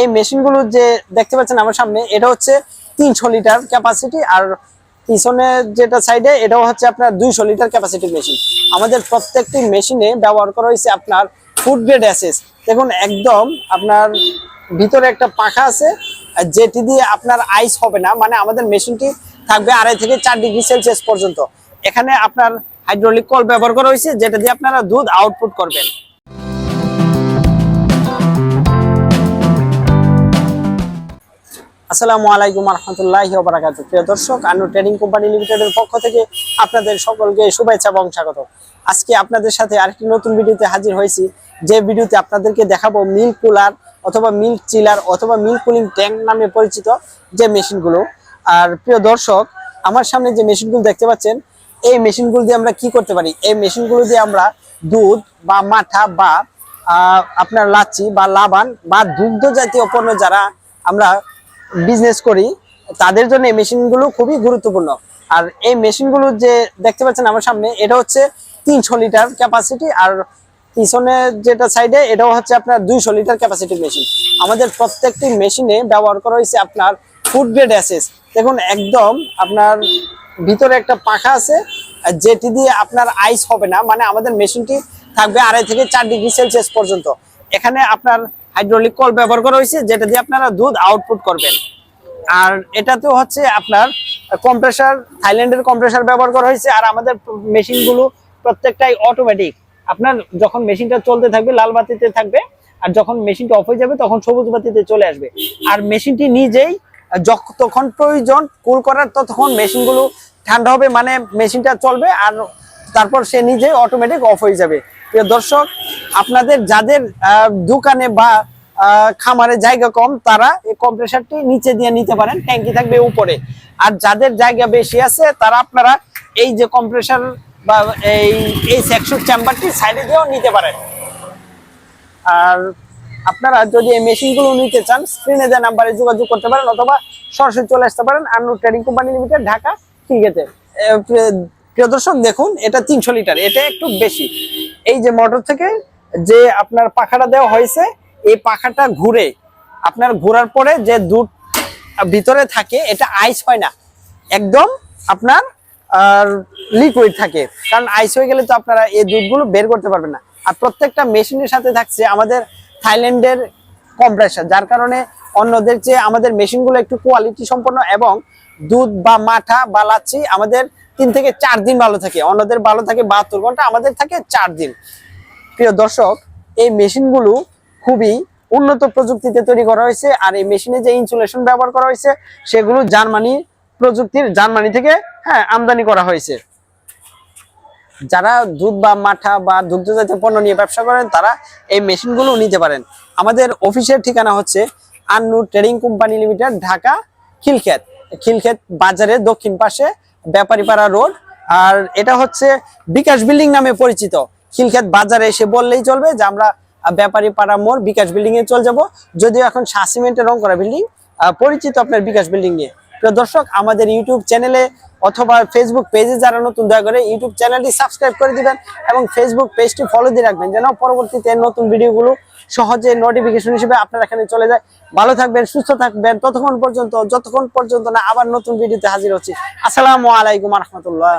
এই মেশিনগুলো যে দেখতে পাচ্ছেন আমার সামনে, এটা হচ্ছে তিনশো লিটার ক্যাপাসিটি আর পিছনে যেটা সাইডে এটাও হচ্ছে আপনার দুইশো লিটার ক্যাপাসিটি মেশিন আমাদের প্রত্যেকটি মেশিনে ব্যবহার করা হয়েছে আপনার ফুড গ্রেড অ্যাসেস দেখুন, একদম আপনার ভিতরে একটা পাখা আছে যেটি দিয়ে আপনার আইস হবে না মানে আমাদের মেশিনটি থাকবে আড়াই থেকে চার ডিগ্রি সেলসিয়াস পর্যন্ত। এখানে আপনার হাইড্রোলিক কল ব্যবহার করা হয়েছে, যেটা দিয়ে আপনারা দুধ আউটপুট করবেন। আসসালামু আলাইকুম রহমতুল্লাহি ওবারাকাত প্রিয় দর্শক আনু ট্রেডিং কোম্পানি লিমিটেডের পক্ষ থেকে আপনাদের সকলকে শুভেচ্ছা এবং স্বাগত। আজকে আপনাদের সাথে আরেকটি নতুন ভিডিওতে হাজির হয়েছি। যে ভিডিওতে আপনাদেরকে দেখাবো মিল্ক কুলার অথবা মিল্ক চিলার অথবা মিল্ক কুলিং ট্যাঙ্ক নামে পরিচিত যে মেশিনগুলো। আর প্রিয় দর্শক, আমার সামনে যে মেশিনগুলো দেখতে পাচ্ছেন, এই মেশিনগুলো দিয়ে আমরা কি করতে পারি? এই মেশিনগুলো দিয়ে আমরা দুধ বা মাঠা বা আপনার লাচ্ছি বা লাবান বা দুগ্ধ জাতীয় পণ্য যারা আমরা বিজনেস করি, তাদের জন্য এই মেশিনগুলো খুবই গুরুত্বপূর্ণ। আর এই মেশিনগুলো যে দেখতে পাচ্ছেন আমার সামনে, এটা হচ্ছে তিনশো লিটার ক্যাপাসিটি আর পিছনে যেটা সাইডে এটাও হচ্ছে আপনার দুইশো লিটার ক্যাপাসিটির মেশিন আমাদের প্রত্যেকটি মেশিনে ব্যবহার করা হয়েছে আপনার ফুড গ্রেড অ্যাসেস দেখুন, একদম আপনার ভিতরে একটা পাখা আছে যেটি দিয়ে আপনার আইস হবে না মানে আমাদের মেশিনটি থাকবে আড়াই থেকে চার ডিগ্রি সেলসিয়াস পর্যন্ত। এখানে আপনার হাইড্রোলিক কল ব্যবহার করা হয়েছে, যেটা দিয়ে আপনারা দুধ আউটপুট করবেন। আর এটাতেও হচ্ছে আপনার কম্প্রেসার থাইল্যান্ডের কম্প্রেসার ব্যবহার করা হয়েছে, আর আমাদের মেশিনগুলো প্রত্যেকটাই অটোমেটিক আপনার যখন মেশিনটা চলতে থাকবে, লাল বাতিতে থাকবে, আর যখন মেশিনটা অফ হয়ে যাবে, তখন সবুজ বাতিতে চলে আসবে। আর মেশিনটি নিজেই যতক্ষণ প্রয়োজন কুল করার, ততক্ষণ মেশিনগুলো ঠান্ডা হবে মানে মেশিনটা চলবে, আর তারপর সে নিজে অটোমেটিক অফ হয়ে যাবে। প্রিয় দর্শক আপনাদের যাদের দোকানে বা খামারে জায়গা কম, তারা এই কম্প্রেসারটি নিচে দিয়ে নিতে পারেন, ট্যাঙ্কি থাকবে উপরে। আর যাদের জায়গা বেশি আছে, তারা আপনারা এই যে কম্প্রেসার বা এই এই সেকশন চেম্বারটি সাইডে দিয়েও নিতে পারেন। আর আপনারা যদি এই মেশিনগুলো নিতে চান, স্ক্রিনে দেওয়া নাম্বারে যোগাযোগ করতে পারেন, অথবা সরাসরি চলে আসতে পারেন Annu trading company limited, Dhaka প্রিয় দর্শক, দেখুন, এটা তিনশো লিটার, এটা একটু বেশি। এই যে মোটর থেকে যে আপনার পাখাটা দেওয়া হয়েছে, এই পাখাটা ঘুরে, আপনার ঘোরার পরে যে দুধ ভিতরে থাকে, এটা আইস হয় না। একদম আপনার লিকুইড থাকে। কারণ আইস হয়ে গেলে তো আপনারা এই দুধগুলো বের করতে পারবেন না। আর প্রত্যেকটা মেশিনের সাথে থাকছে আমাদের থাইল্যান্ডের কম্প্রেসার যার কারণে অন্যদের চেয়ে আমাদের মেশিনগুলো একটু কোয়ালিটি সম্পন্ন এবং দুধ বা মাঠা বা লাচ্ছি আমাদের তিন থেকে চার দিন ভালো থাকে। অন্যদের ভালো থাকে বাহাত্তর ঘণ্টা, আমাদের থাকে চার দিন। প্রিয় দর্শক, এই মেশিনগুলো খুবই উন্নত প্রযুক্তিতে তৈরি করা হয়েছে আর এই মেশিনে যে ইনসুলেশন ব্যবহার করা হয়েছে, সেগুলো জার্মানি প্রযুক্তির জার্মানি থেকে হ্যাঁ আমদানি করা হয়েছে। যারা দুধ বা মাঠা বা দুগ্ধ জাতীয় পণ্য নিয়ে ব্যবসা করেন, তারা এই মেশিনগুলো নিতে পারেন। আমাদের অফিসের ঠিকানা হচ্ছে Annu trading company limited, Dhaka, Khilkhet. Khilkhet বাজারের দক্ষিণ পাশে, ব্যাপারীপাড়া রোড। আর এটা হচ্ছে বিকাশ বিল্ডিং নামে পরিচিত। খিলক্ষেত বাজারে এসে বললেই চলবে যে আমরা ব্যাপারী পাড়া মোড় বিকাশ বিল্ডিং এ চলে যাব। যদিও এখন শাহ সিমেন্টের রং করা বিল্ডিং পরিচিত আপনার বিকাশ বিল্ডিং নিয়ে। প্রিয় দর্শক, আমাদের ইউটিউব চ্যানেলে অথবা ফেসবুক পেজে যারা নতুন, দয়া করে ইউটিউব চ্যানেলটি সাবস্ক্রাইব করে দিবেন এবং ফেসবুক পেজটি ফলো দিয়ে রাখবেন যেন পরবর্তীতে নতুন ভিডিওগুলো সহজে নোটিফিকেশন হিসেবে আপনার এখানে চলে যায়। ভালো থাকবেন, সুস্থ থাকবেন। ততক্ষণ পর্যন্ত, যতক্ষণ পর্যন্ত না আবার নতুন ভিডিওতে হাজির হচ্ছি। আসসালামু আলাইকুম রহমতুল্লাহ।